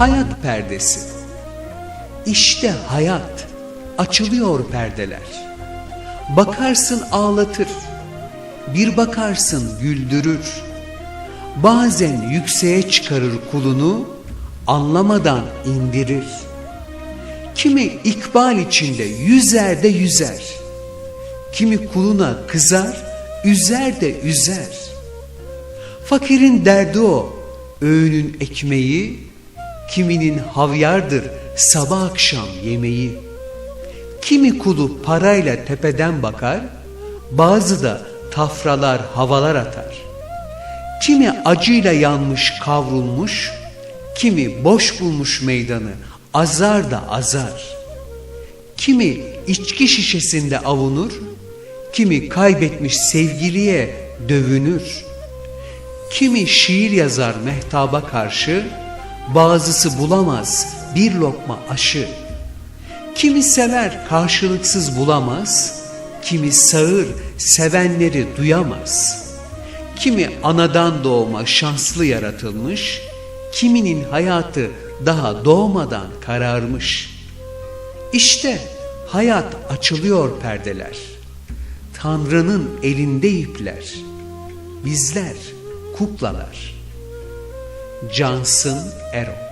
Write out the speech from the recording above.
Hayat perdesi. İşte hayat. Açılıyor perdeler. Bakarsın ağlatır. Bir bakarsın güldürür. Bazen yükseğe çıkarır kulunu, anlamadan indirir. Kimi ikbal içinde yüzer de yüzer. Kimi kuluna kızar, üzer de üzer. Fakirin derdi o, öğünün ekmeği, kiminin havyardır sabah akşam yemeği. Kimi kulu parayla tepeden bakar, bazı da tafralar havalar atar. Kimi acıyla yanmış kavrulmuş, kimi boş bulmuş meydanı azar da azar. Kimi içki şişesinde avunur, kimi kaybetmiş sevgiliye dövünür. Kimi şiir yazar mehtaba karşı, bazısı bulamaz bir lokma aşı. Kimi sever karşılıksız bulamaz, kimi sağır sevenleri duyamaz. Kimi anadan doğma şanslı yaratılmış, kiminin hayatı daha doğmadan kararmış. İşte hayat açılıyor perdeler. Tanrı'nın elinde ipler. Bizler kuklalar. Cansın Erol